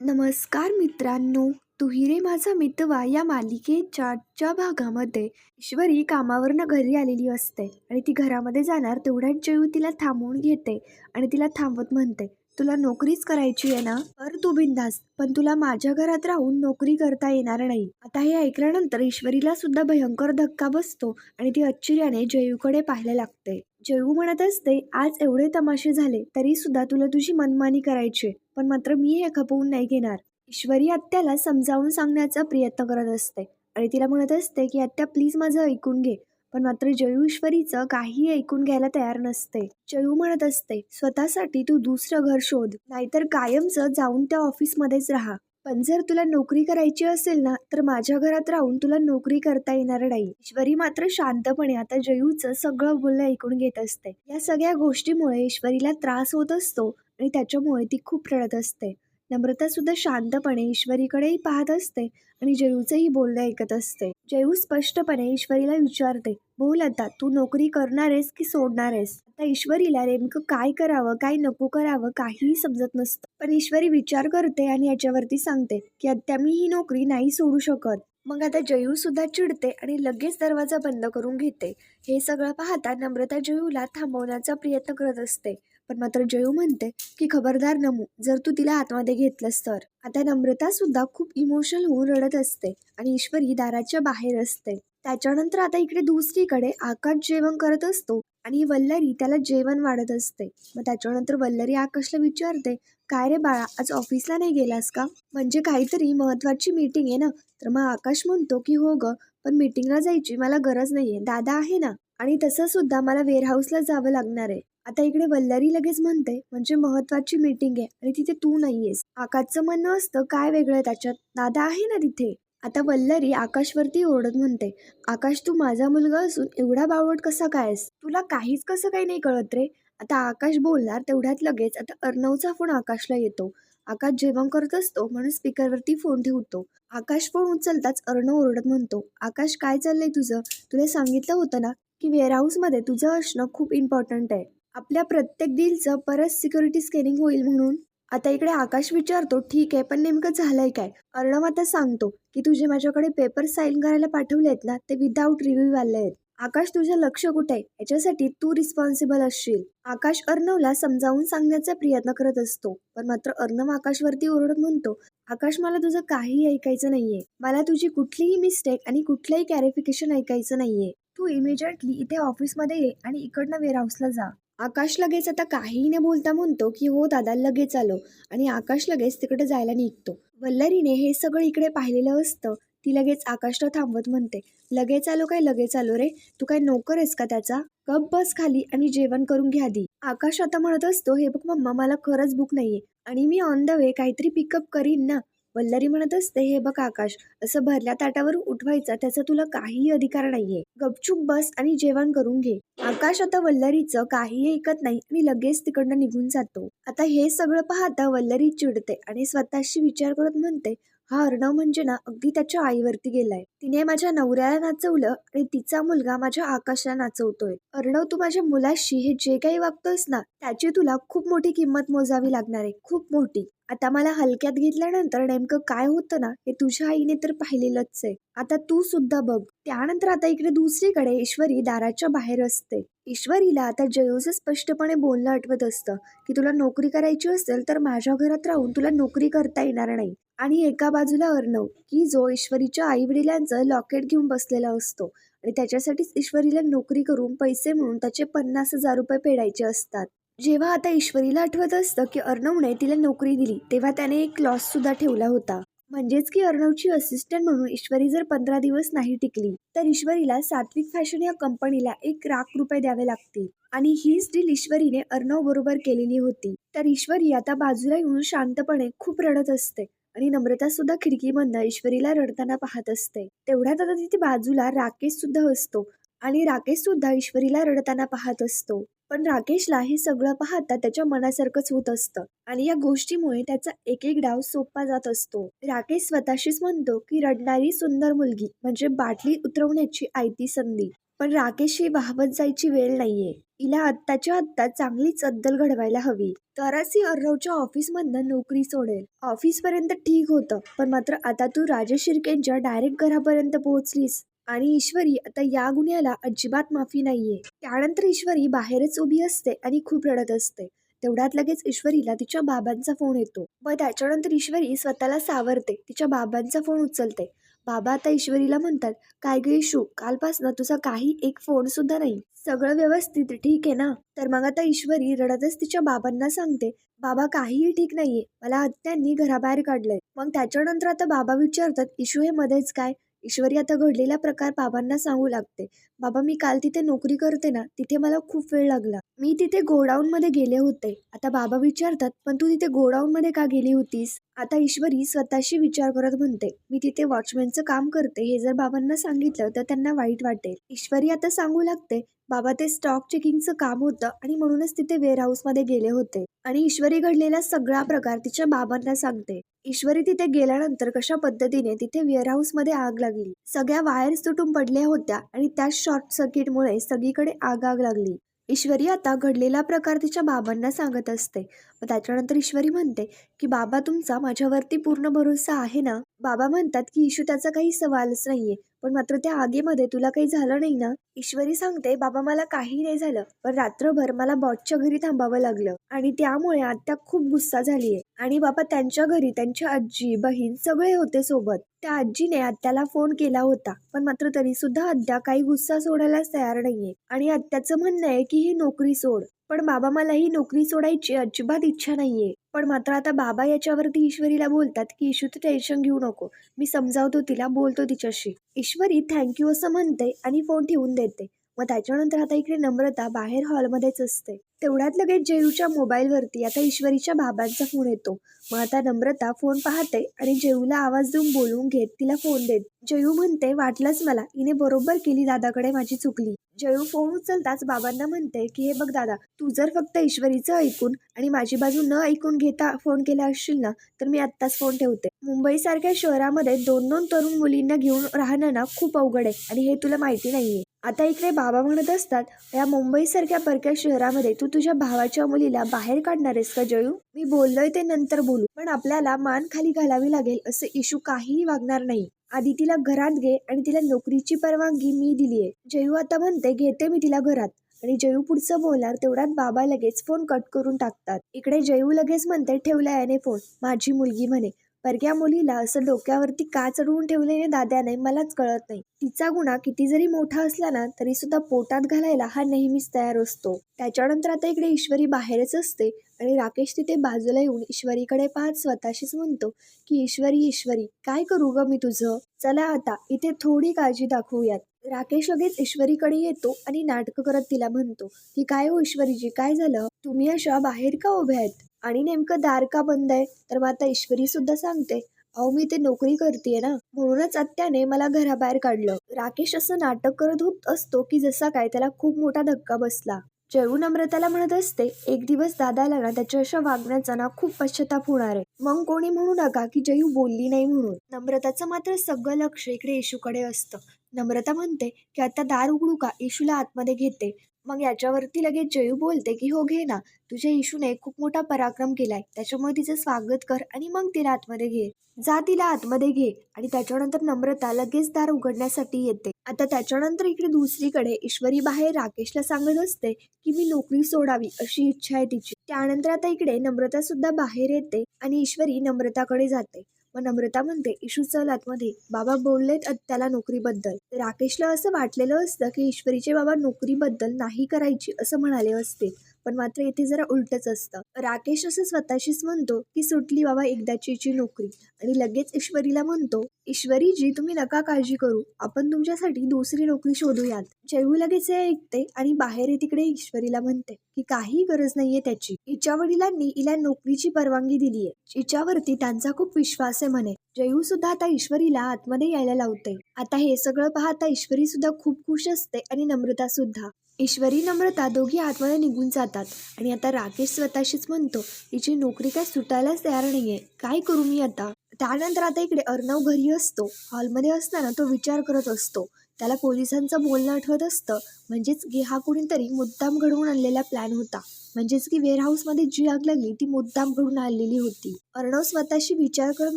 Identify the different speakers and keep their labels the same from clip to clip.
Speaker 1: नमस्कार मित्रांनो तुहिरे माझा मितवा या मालिकेच्या च्या भागामध्ये. ईश्वरी कामावरनं घरी आलेली असते आणि ती घरामध्ये जाणार तेवढ्याच जयू तिला थांबवून घेते आणि तिला थांबवत म्हणते तुला नोकरीच करायची आहे ना? तर तू बिंदास पण तुला माझ्या घरात राहून नोकरी करता येणार नाही. आता हे ऐकल्यानंतर ईश्वरीला सुद्धा भयंकर धक्का बसतो आणि ती आश्चर्याने जयूकडे पाहायला लागते. जयू म्हणत असते आज एवढे तमाशे झाले तरी सुद्धा तुला तुझी मनमानी करायची पण मात्र मी हे खपवून नाही घेणार. ईश्वरी आत्याला समजावून सांगण्याचा प्रयत्न करत असते आणि तिला म्हणत असते की आत्या प्लीज माझं ऐकून घे. पण मात्र जयू ईश्वरीचं काहीही ऐकून घ्यायला तयार नसते. जयू म्हणत असते स्वतःसाठी तू दुसरं घर शोध नाहीतर कायमचं जाऊन त्या ऑफिसमध्येच राहा. पण जर तुला नोकरी करायची असेल ना तर माझ्या घरात राहून तुला नोकरी करता येणार नाही. ईश्वरी मात्र शांतपणे आता जयूचं सगळं बोलणं ऐकून घेत असते. या सगळ्या गोष्टीमुळे ईश्वरीला त्रास होत असतो आणि त्याच्यामुळे ती खूप रडत असते. नम्रतासुद्धा शांतपणे ईश्वरीकडेही पाहत असते आणि जयूचंही बोलणं ऐकत असते. जयू स्पष्टपणे ईश्वरीला विचारते बोल आता तू नोकरी करणार आहेस की सोडणार आहेस आता ईश्वरीला नेमकं काय करावं काय नको करावं काहीही समजत नसतं. पण ईश्वरी विचार करते आणि याच्यावरती सांगते की आता मी ही नोकरी नाही सोडू शकत. मग आता जयू सुद्धा चिडते आणि लगेच दरवाजा बंद करून घेते. हे सगळं पाहता नम्रता जयूला थांबवण्याचा प्रयत्न करत असते. पण मात्र जयू म्हणते की खबरदार नमू जर तू तिला आतमध्ये घेतलंस तर. आता नम्रता सुद्धा खूप इमोशनल होऊन रडत असते आणि ईश्वरी दाराच्या बाहेर असते. त्याच्यानंतर आता इकडे दुसरीकडे आकाश जेवण करत असतो आणि वल्लरी त्याला जेवण वाढत असते. मग त्याच्यानंतर वल्लरी आकाशला विचारते काय रे बाळा आज ऑफिसला नाही गेलास का? म्हणजे काहीतरी महत्वाची मीटिंग आहे ना? तर मग आकाश म्हणतो की हो ग पण मीटिंगला जायची मला गरज नाहीये. दादा आहे ना आणि तसं सुद्धा मला वेअरहाऊसला जावं लागणार आहे. आता इकडे वल्लरी लगेच म्हणते म्हणजे महत्वाची मीटिंग आहे आणि तिथे तू नाहीयेस. आकाशचं म्हणणं असतं काय वेगळं त्याच्यात? दादा आहे ना तिथे. आता वल्लरी आकाशवरती ओरडत म्हणते आकाश तू माझा मुलगा असून एवढा बावट कसा कायस तुला काहीच कसं काही नाही कळत रे. आता आकाश बोलणार तेवढ्यात लगेच आता अर्णवचा फोन आकाशला येतो. आकाश जेवण करत असतो म्हणून स्पीकरवरती फोन ठेवतो. आकाश फोन उचलताच अर्णव ओरडत म्हणतो आकाश काय चाललंय तुझं? तुला सांगितलं होतं ना की वेअरहाऊसमध्ये तुझं असणं खूप इम्पॉर्टंट आहे. आपल्या प्रत्येक डीलचं परत सिक्युरिटी स्कॅनिंग होईल म्हणून. आता इकडे आकाश विचारतो ठीक आहे पण नेमकं झालंय काय? अर्णव आता सांगतो की तुझे माझ्याकडे पेपर साईन करायला पाठवले आहेत ना ते विदाऊट रिव्ह्यू आले आहेत. आकाश तुझं लक्ष कुठे आहे? याच्यासाठी तू रिस्पॉन्सिबल असशील. आकाश अर्णवला समजावून सांगण्याचा प्रयत्न करत असतो पण मात्र अर्णव आकाशवरती ओरडत म्हणतो आकाश मला तुझं काहीही ऐकायचं नाहीये. मला तुझी कुठलीही मिस्टेक आणि कुठलंही कॅरिफिकेशन ऐकायचं नाहीये. तू इमिजिएटली इथे ऑफिसमध्ये ये आणि इकडनं वेअरहाऊसला जा. आकाश लगेच आता काहीही न बोलता म्हणतो की हो दादा लगेच आलो. आणि आकाश लगेच तिकडे जायला निघतो. वल्लरीने हे सगळं इकडे पाहिलेलं असतं. ती लगेच आकाशला थांबवत म्हणते लगेच आलो काय? लगेच आलो रे. तू काय नोकर आहेस का त्याचा? कप बस खाली आणि जेवण करून घ्या दी आकाश आता म्हणत असतो हे बघ मम्मा मला खरंच भूक नाहीये आणि मी ऑन द वे काहीतरी पिकअप करीन ना. वल्लरी म्हणत असते हे बघ आकाश असं भरल्या ताटावर उठवायचा त्याचा तुला काहीही अधिकार नाहीये. गपचूप बस आणि जेवण करून घे. आकाश आता वल्लरीचं काहीही ऐकत नाही आणि लगेच तिकडनं निघून जातो. आता हे सगळं पाहता वल्लरी चिडते आणि स्वतःशी विचार करत म्हणते हा अर्णव म्हणजे ना अगदी त्याच्या आईवरती गेलाय. तिने माझ्या नवऱ्याला नाचवलं आणि तिचा मुलगा माझ्या आकाशला नाचवतोय. अर्णव तू माझ्या मुलाशी हे जे काही वागतोयस ना त्याची तुला खूप मोठी किंमत मोजावी लागणार आहे. खूप मोठी. आता मला हलक्यात घेतल्यानंतर नेमकं काय होतं ना हे तुझ्या आईने तर पाहिलेलंच आहे. आता तू सुद्धा बघ. त्यानंतर आता इकडे दुसरीकडे ईश्वरी दाराच्या बाहेर असते. ईश्वरीला आता जयोचं स्पष्टपणे बोलणं आठवत असतं की तुला नोकरी करायची असेल तर माझ्या घरात राहून तुला नोकरी करता येणार नाही. आणि एका बाजूला अर्णव की जो ईश्वरीच्या आई वडिलांचं लॉकेट घेऊन बसलेला असतो. आणि त्याच्यासाठीच ईश्वरीला नोकरी करून पैसे म्हणून त्याचे पन्नास हजार रुपये फेडायचे असतात. जेव्हा आता ईश्वरीला आठवत असतं की अर्णवने तिला नोकरी दिली तेव्हा त्याने एक लॉस सुद्धा ठेवला होता. म्हणजेच की अर्णवची असिस्टंट म्हणून ईश्वरी जर पंधरा दिवस नाही टिकली तर ईश्वरीला सात्विक फॅशन या कंपनीला एक लाख रुपये द्यावे लागतील. आणि हीच डील ईश्वरीने अर्णव बरोबर केलेली होती. तर ईश्वरी आता बाजूला येऊन शांतपणे खूप रडत असते. आणि नम्रता सुद्धा खिडकीमधनं ईश्वरीला रडताना पाहत असते. तेवढ्यात आता तिथे बाजूला राकेश सुद्धा असतो. आणि राकेश सुद्धा ईश्वरीला रडताना पाहत असतो. पण राकेशला हे सगळं पाहता त्याच्या मनासारखंच होत असतं. आणि या गोष्टीमुळे त्याचा एक एक डाव सोपा जात असतो. राकेश स्वतःशीच म्हणतो की रडणारी सुंदर मुलगी म्हणजे बाटली उतरवण्याची आयती संधी. पण राकेशशी वाहवत जायची वेळ नाहीये. तिला आत्ताच्या आत्ता चांगलीच अद्दल घडवायला हवी. तरच ही अर्रवच्या ऑफिसमधनं नोकरी सोडेल. ऑफिसपर्यंत ठीक होतं पण मात्र आता तू राजेश शिर्केंच्या डायरेक्ट घरापर्यंत पोहोचलीस. आणि ईश्वरी आता या गुन्ह्याला अजिबात माफी नाहीये. त्यानंतर ईश्वरी बाहेरच उभी असते आणि खूप रडत असते. तेवढ्यात लगेच ईश्वरीला तिच्या बाबांचा फोन येतो. व त्याच्यानंतर ईश्वरी स्वतःला सावरते. तिच्या बाबांचा फोन उचलते. बाबा आता ईश्वरीला म्हणतात काय ग इशू कालपासनं तुझा काही एक फोन सुद्धा नाही. सगळं व्यवस्थित ठीक आहे ना? तर मग आता ईश्वरी रडतच तिच्या बाबांना सांगते बाबा काहीही ठीक नाहीये. मला आत्यांनी घराबाहेर काढलंय. मग त्याच्यानंतर आता बाबा विचारतात इशू हे मध्येच काय? ईश्वरी आता घडलेला प्रकार बाबांना सांगू लागते. बाबा मी काल तिथे नोकरी करते ना तिथे मला खूप वेळ लागला. मी तिथे गोडाऊन मध्ये गेले होते. आता बाबा विचारतात पण तू तिथे गोडाऊन मध्ये का गेली होतीस? आता ईश्वरी स्वतःशी विचार करत म्हणते मी तिथे वॉचमॅनचं काम करते हे जर बाबांना सांगितलं तर त्यांना वाईट वाटेल. ईश्वरी आता सांगू लागते बाबा ते स्टॉक चेकिंगचं काम होतं आणि म्हणूनच तिथे वेअरहाऊसमध्ये मध्ये गेले होते. आणि ईश्वरी घडलेला सगळा प्रकार तिच्या बाबांना सांगते. ईश्वरी तिथे गेल्यानंतर कशा पद्धतीने तिथे वेअरहाऊसमध्ये मध्ये आग लागली. सगळ्या वायर्स तुटून पडल्या होत्या आणि त्या शॉर्ट सर्किटमुळे सगळीकडे आग आग लागली. ईश्वरी आता घडलेला प्रकार तिच्या बाबांना सांगत असते. त्याच्यानंतर ईश्वरी म्हणते की बाबा तुमचा माझ्यावरती पूर्ण भरोसा आहे ना? बाबा म्हणतात की इशू त्याचा काही सवालच नाहीये. पण मात्र त्या आगीमध्ये तुला काही झालं नाही ना? ईश्वरी सांगते बाबा मला काही नाही झालं. पण रात्रभर मला बॉटच्या घरी थांबावं लागलं. आणि त्यामुळे आत्या खूप गुस्सा झालीये. आणि बाबा त्यांच्या घरी त्यांच्या आजी बहीण सगळे होते सोबत. त्या आजीने आत्याला फोन केला होता. पण मात्र तरी सुद्धा आत्या काही गुस्सा सोडायलाच तयार नाहीये. आणि आत्याचं म्हणणं आहे की ही नोकरी सोड. पण बाबा मला ही नोकरी सोडायची अजिबात इच्छा नाहीये. पण मात्र आता बाबा याच्यावरती ईश्वरीला बोलतात की इशू तू टेन्शन घेऊ नको. मी समजावतो तिला बोलतो तिच्याशी. ईश्वरी थँक्यू असं म्हणते आणि फोन ठेवून देते. मग त्याच्यानंतर आता इकडे नम्रता बाहेर हॉलमध्येच असते. तेवढ्यात लगेच जेयूच्या मोबाईलवरती आता ईश्वरीच्या बाबांचा फोन येतो. मग आता नम्रता फोन पाहते आणि जेयूला आवाज देऊन बोलवून घेत तिला फोन देत जयू म्हणते वाटलंच मला. हिने बरोबर केली दादाकडे माझी चुकली. जयू फोन उचलताच बाबांना म्हणते की हे बघ दादा तू जर फक्त ईश्वरीचं ऐकून आणि माझी बाजू न ऐकून घेता फोन केला असशील ना तर मी आत्ताच फोन ठेवते. मुंबईसारख्या शहरामध्ये दोन दोन तरुण मुलींना घेऊन राहणं ना खूप अवघड आहे आणि हे तुला माहिती नाहीये. आता इकडे बाबा म्हणत असतात या मुंबईसारख्या परक्या शहरामध्ये तू तुझ्या भावाच्या मुलीला बाहेर काढणार आहेस का जयू मी बोललोय ते नंतर बोलू पण आपल्याला मान खाली घालावी लागेल असं इशू काहीही वागणार नाही. आधी तिला घरात घे आणि तिला नोकरीची परवानगी मी दिलीये. जयू आता म्हणते घेते मी तिला घरात. आणि जयू पुढचं बोलणार तेवढ्यात बाबा लगेच फोन कट करून टाकतात. इकडे जयू लगेच म्हणते ठेवला याने फोन. माझी मुलगी म्हणे परग्या मुलीला असं डोक्यावरती का चढवून ठेवलेले दाद्याने मलाच कळत नाही. तिचा गुन्हा किती जरी मोठा असला ना तरी सुद्धा पोटात घालायला हा नेहमीच तयार असतो. त्याच्यानंतर आता इकडे ईश्वरी बाहेरच असते आणि राकेश तिथे बाजूला येऊन ईश्वरीकडे पाहत स्वतःशीच म्हणतो की ईश्वरी ईश्वरी काय करू ग मी तुझं? चला आता इथे थोडी काळजी दाखवूयात. राकेश लगेच ईश्वरीकडे येतो आणि नाटक करत तिला म्हणतो की काय हो ईश्वरीजी काय झालं? तुम्ही अशा बाहेर का उभ्या आहेत? आणि नेमकं दार का बंद आहे? तर मग आता ईश्वरी सुद्धा सांगते अहो मी ते नोकरी करते ना. म्हणूनच आत्याने मला घराबाहेर काढलं. राकेश असं नाटक करत होत असतो की जसा काय त्याला खूप मोठा धक्का बसला. जयू नम्रताला म्हणत असते एक दिवस दादाला ना त्याच्या अशा वागण्याचा ना खूप पश्चाताप होणार आहे. मग कोणी म्हणू नका की जयू बोलली नाही म्हणून. नम्रताचं मात्र सगळं लक्ष इकडे येशूकडे असतं. नम्रता म्हणते की आता दार उघडू का? येशूला आतमध्ये घेते. मग याच्यावरती लगेच जयू बोलते की हो घे ना. तुझ्या इशूने खूप मोठा पराक्रम केलाय. त्याच्यामुळे तिचं स्वागत कर आणि मग तिला आतमध्ये घे. जा तिला आतमध्ये घे आणि त्याच्यानंतर नम्रता लगेच दार उघडण्यासाठी येते. आता त्याच्यानंतर इकडे दुसरीकडे ईश्वरी बाहेर राकेशला सांगत असते की मी नोकरी सोडावी अशी इच्छा आहे तिची. त्यानंतर आता इकडे नम्रता सुद्धा बाहेर येते आणि ईश्वरी नम्रताकडे जाते. मग नम्रता म्हणते. इशू चल आतमध्ये बाबा बोललेत त्याला नोकरीबद्दल. राकेशला असं वाटलेलं असतं की ईश्वरीचे बाबा नोकरीबद्दल नाही करायची असं म्हणाले असते. पण मात्र इथे जरा उलटच असतं. राकेश असं स्वतःशीच म्हणतो की सुटली बाबा एकदाचीची नोकरी. आणि लगेच ईश्वरीला म्हणतो ईश्वरीजी तुम्ही नका काळजी करू. आपण तुमच्यासाठी दुसरी नोकरी शोधूयात. जयू लगेच हे ऐकते आणि बाहेर तिकडे ईश्वरीला म्हणते की काही गरज नाहीये त्याची. हिच्या वडिलांनी हिला नोकरीची परवानगी दिलीये. हिच्यावरती त्यांचा खूप विश्वास आहे म्हणे. जयू सुद्धा आता ईश्वरीला आतमध्ये यायला लावते आता हे सगळं पाहता ईश्वरी सुद्धा खूप खुश असते आणि नम्रता सुद्धा. ईश्वरी नम्रता दोघी आतमध्ये निघून जातात. आणि आता राकेश स्वतःशीच म्हणतो तिची नोकरी काय सुटायलाच तयार नाहीये. काय करू मी आता? त्यानंतर आता इकडे अर्णव घरी असतो. हॉलमध्ये असताना तो विचार करत असतो. त्याला पोलिसांचं बोलणं आठवत असतं. म्हणजेच की हा कुणीतरी मुद्दाम घडवून आणलेला प्लॅन होता. म्हणजेच की वेअरहाऊसमध्ये जी आग लागली ती मुद्दाम घडून आलेली होती. अर्णव स्वतःशी विचार करून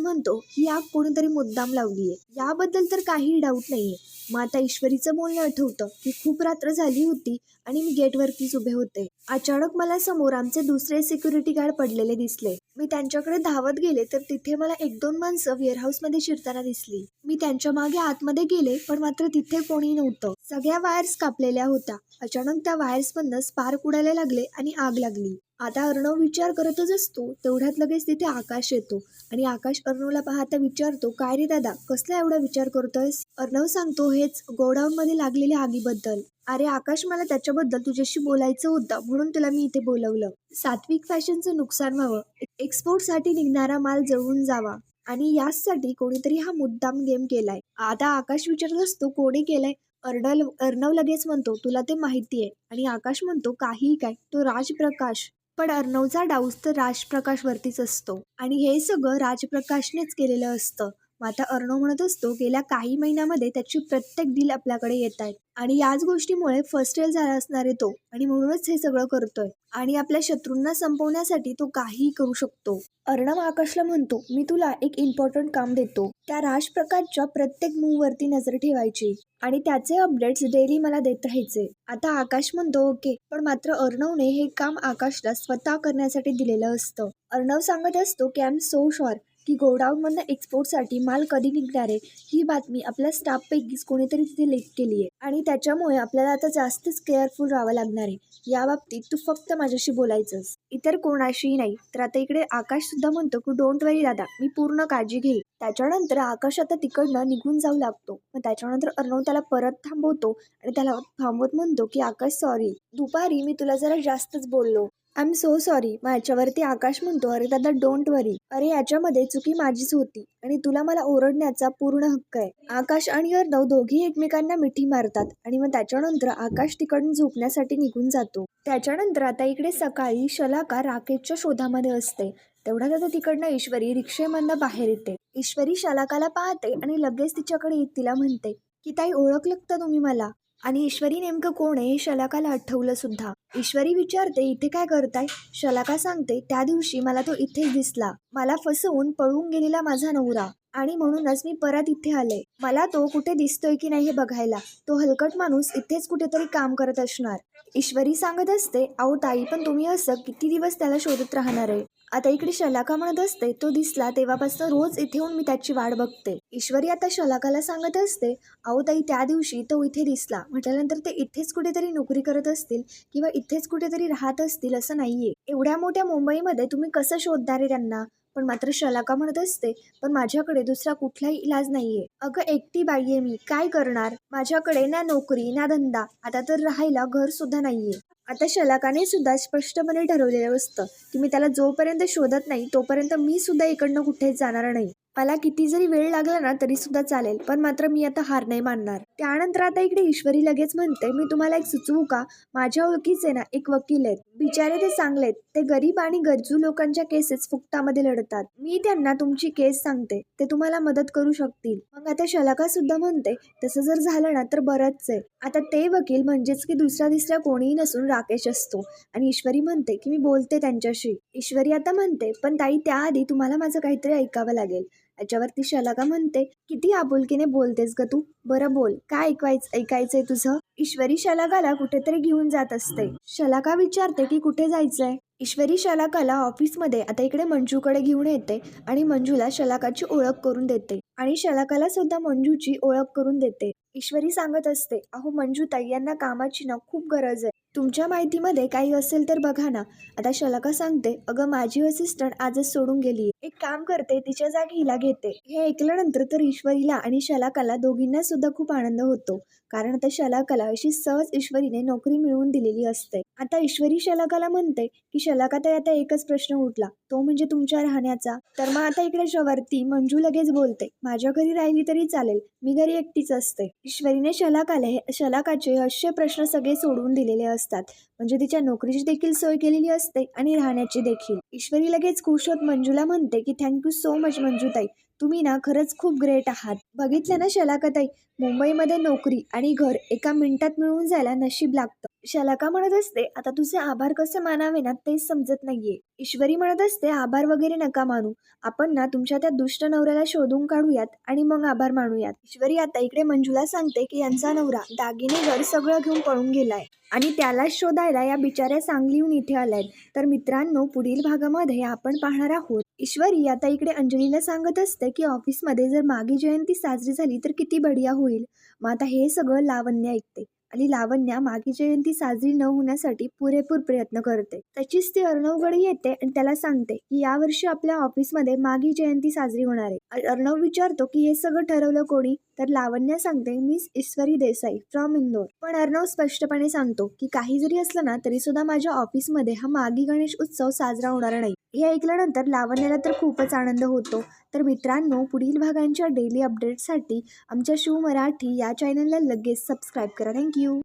Speaker 1: म्हणतो ही आग कोणीतरी मुद्दाम लावली आहे याबद्दल तर काहीही डाऊट नाहीये. माता आता ईश्वरीचं बोलणं आठवतं. की खूप रात्र झाली होती आणि मी गेटवरतीच उभे होते. अचानक मला समोर आमचे दुसरे सिक्युरिटी गार्ड पडलेले दिसले. मी त्यांच्याकडे धावत गेले तर तिथे मला एक दोन माणसं वेअरहाऊसमध्ये शिरताना दिसली. मी त्यांच्या मागे आतमध्ये गेले पण मात्र तिथे कोणी नव्हतं. सगळ्या वायर्स कापलेल्या होत्या. अचानक त्या वायर्स मधनं स्पार्क उडायला लागले आणि आग आग लागली. आता अर्णव विचार करतच असतो. तेवढ्यात लगेच तिथे आकाश येतो. आणि आकाश अर्णवला पाहता विचारतो काय रे दादा कसला एवढा विचार करतोयस? अर्णव सांगतो हेच गोडाऊन मध्ये लागलेल्या आगीबद्दल. अरे आकाश मला त्याच्याबद्दल तुझ्याशी बोलायचं होतं म्हणून तुला मी इथे बोलवलं. सात्विक फॅशनचं नुकसान व्हावं. एक्सपोर्टसाठी निघणारा माल जळून जावा. आणि याचसाठी कोणीतरी हा मुद्दाम गेम केलाय. आता आकाश विचारत असतो कोणी केलाय? अर्णल अर्णव लगेच म्हणतो तुला ते माहिती आहे. आणि आकाश म्हणतो काहीही काय तो राजप्रकाश. पण अर्णवचा डाऊस तर राजप्रकाशवरतीच असतो. आणि हे सगळं राजप्रकाशनेच केलेलं असतं. मग आता अर्णव म्हणत असतो गेल्या काही महिन्यामध्ये त्याची प्रत्येक डील आपल्याकडे येत आहेत आणि याच गोष्टीमुळे फर्स्ट एल झाला असणार आहे तो. आणि म्हणूनच हे सगळं करतोय. आणि आपल्या शत्रूंना संपवण्यासाठी तो काहीही करू शकतो. अर्णव आकाशला म्हणतो मी तुला एक इम्पॉर्टंट काम देतो. त्या राजप्रकाशच्या प्रत्येक मूव वरती नजर ठेवायची. आणि त्याचे अपडेट्स डेली मला देत राहायचे. आता आकाश म्हणतो ओके. पण मात्र अर्णवने हे काम आकाशला स्वतः करण्यासाठी दिलेलं असतं. अर्णव सांगत असतो की आय एम सो शुअर की गोडाऊनमधनं एक्सपोर्टसाठी माल कधी निघणार आहे ही बातमी आपल्या स्टाफपैकीच कोणीतरी तिथे लीक केली आहे. आणि त्याच्यामुळे आपल्याला आता जास्तच केअरफुल राहावं लागणार आहे. याबाबतीत तू फक्त माझ्याशी बोलायचंस. इतर कोणाशीही नाही. तर आता इकडे आकाशसुद्धा म्हणतो की डोंट वरी दादा. मी पूर्ण काळजी घेईन. त्याच्यानंतर आकाश आता तिकडनं निघून जाऊ लागतो. मग त्याच्यानंतर अर्णव त्याला परत थांबवतो आणि त्याला थांबवत म्हणतो की आकाश सॉरी दुपारी मी तुला जरा जास्तच बोललो. आय एम सो सॉरी मग याच्यावरती आकाश म्हणतो अरे दादा डोंट वरी अरे याच्यामध्ये चुकी माझीच होती आणि तुला मला ओरडण्याचा पूर्ण हक्क आहे. आकाश आणि अर्णव दोघी एकमेकांना मिठी मारतात आणि मग त्याच्यानंतर आकाश तिकडून झोपण्यासाठी निघून जातो. त्याच्यानंतर आता इकडे सकाळी शलाका राकेशच्या शोधामध्ये असते. तेवढ्यात आता तिकडनं ईश्वरी रिक्षेमधनं बाहेर येते. ईश्वरी शलाकाला पाहते आणि लगेच तिच्याकडे येत तिला म्हणते की ताई ओळखलं तर तुम्ही मला? आणि ईश्वरी नेमकं कोण आहे हे शलाकाला आठवलं सुद्धा. ईश्वरी विचारते इथे काय करताय? शलाका सांगते त्या दिवशी मला तो इथेच दिसला. मला फसवून पळून गेलेला माझा नवरा. आणि म्हणूनच मी परत इथे आले. मला तो कुठे दिसतोय की नाही हे बघायला. तो हलकट माणूस इथेच कुठेतरी काम करत असणार. ईश्वरी सांगत असते आहो ताई पण तुम्ही असं किती दिवस त्याला शोधत राहणार आहे? आता इकडे शलाका म्हणत असते तो दिसला तेव्हापासून रोज इथे येऊन मी त्याची वाट बघते. ईश्वरी आता शलाकाला सांगत असते आहो ताई त्या दिवशी तो इथे दिसला. म्हटल्यानंतर ते इथेच कुठेतरी नोकरी करत असतील किंवा इथेच कुठेतरी राहत असतील असं नाहीये. एवढ्या मोठ्या मुंबईमध्ये तुम्ही कसं शोधणार आहे त्यांना? पण मात्र शलाका म्हणत असते पण माझ्याकडे दुसरा कुठलाही इलाज नाहीये. अगं एकटी बाई आहे मी. काय करणार? माझ्याकडे ना नोकरी ना धंदा. आता तर राहायला घर सुद्धा नाहीये. आता शलाकाने सुद्धा स्पष्टपणे ठरवलेलं असतं की मी त्याला जोपर्यंत शोधत नाही तोपर्यंत मी सुद्धा इकडनं कुठेच जाणार नाही. मला किती जरी वेळ लागला ना तरी सुद्धा चालेल पण मात्र मी आता हार नाही मानणार. त्यानंतर आता इकडे ईश्वरी लगेच म्हणते मी तुम्हाला एक सुचवू का? माझ्या ओळखीचे ना एक वकील आहेत. बिचारे ते चांगले आहेत ते गरीब आणि गरजू लोकांच्या केसेस फुकटामध्ये लढतात. मी त्यांना तुमची केस सांगते. ते तुम्हाला मदत करू शकतील. मग आता शलाका सुद्धा म्हणते तसं जर झालं ना तर बरंच आहे. आता ते वकील म्हणजेच की दुसरा तिसरा कोणीही नसून राकेश असतो. आणि ईश्वरी म्हणते की मी बोलते त्यांच्याशी. ईश्वरी आता म्हणते पण ताई त्याआधी तुम्हाला माझं काहीतरी ऐकावं लागेल. याच्यावरती शलाका म्हणते किती आपुलकीने बोलतेस ग तू? बरं बोल काय ऐकवायचं ऐकायचंय तुझं? ईश्वरी शलाकाला कुठेतरी घेऊन जात असते. शलाका विचारते की कुठे जायचंय? ईश्वरी शलाकाला ऑफिसमध्ये आता इकडे मंजूकडे घेऊन येते आणि मंजूला शलाकाची ओळख करून देते. आणि शलाकाला सुद्धा मंजूची ओळख करून देते. ईश्वरी सांगत असते अहो मंजू ताई यांना कामाची ना खूप गरज आहे. तुमच्या माहितीमध्ये काही असेल तर बघा ना. आता शलाका सांगते अगं माझी असिस्टंट आजच सोडून गेली एक काम करते तिच्या जागी हिला घेते. हे ऐकल्यानंतर तर ईश्वरीला आणि शलाकाला दोघींना सुद्धा खूप आनंद होतो. कारण आता शलाकाला अशी सहज ईश्वरीने नोकरी मिळवून दिलेली असते. आता ईश्वरी शलाकाला म्हणते की शलाका तर आता एकच प्रश्न उठला. तो म्हणजे तुमच्या राहण्याचा. तर मग आता इकडे वरती मंजू लगेच बोलते माझ्या घरी राहिली तरी चालेल. मी घरी एकटीच असते. ईश्वरीने शलाकाला शलाकाचे असे प्रश्न सगळे सोडवून दिलेले असतात. म्हणजे तिच्या नोकरीची देखील सोय केलेली असते आणि राहण्याची देखील. ईश्वरी लगेच खुश होत मंजूला म्हणते की थँक्यू सो मच मंजूताई. तुम्ही ना खरंच खूप ग्रेट आहात. बघितलं ना शलाकाताई? मुंबईमध्ये नोकरी आणि घर एका मिनिटात मिळून जायला नशीब लागतं. शलाका म्हणत असते आता तुझे आभार कसे मानावे ना तेच समजत नाहीये. ईश्वरी म्हणत असते आभार वगैरे नका मानू. आपण ना तुमच्या त्या दुष्ट नवऱ्याला शोधून काढूयात आणि मग आभार मानूयात. ईश्वरी आता इकडे मंजूला सांगते की यांचा नवरा दागिने घर सगळं घेऊन पळून गेलाय आणि त्यालाच शोधायला या बिचाऱ्या सांगलीहून इथे आल्यात तर मित्रांनो पुढील भागामध्ये आपण पाहणार आहोत. ईश्वरी आता इकडे अंजलीला सांगत असते की ऑफिसमध्ये जर मागे जयंती साजरी झाली तर किती बढिया होईल. मग आता हे सगळं लावण्य ऐकते आणि लावण्या मागी जयंती साजरी न होण्यासाठी पुरेपूर प्रयत्न करते. तशीच ती अर्णवकडे येते आणि त्याला सांगते की यावर्षी आपल्या ऑफिसमध्ये मागी जयंती साजरी होणार आहे. अर्णव विचारतो की हे सगळं ठरवलं कोणी? तर लावण्य सांगते मीस ईश्वरी देसाई फ्रॉम इंदोर. पण अर्णव स्पष्टपणे सांगतो की काही जरी असलं ना तरी सुद्धा माझ्या ऑफिसमध्ये हा मागी गणेश उत्सव साजरा होणार नाही. हे ऐकल्यानंतर लावण्याला तर खूपच आनंद होतो. तर मित्रांनो पुढील भागांच्या डेली अपडेटसाठी आमच्या शिव मराठी या चॅनलला लगेच सबस्क्राईब करा. थँक्यू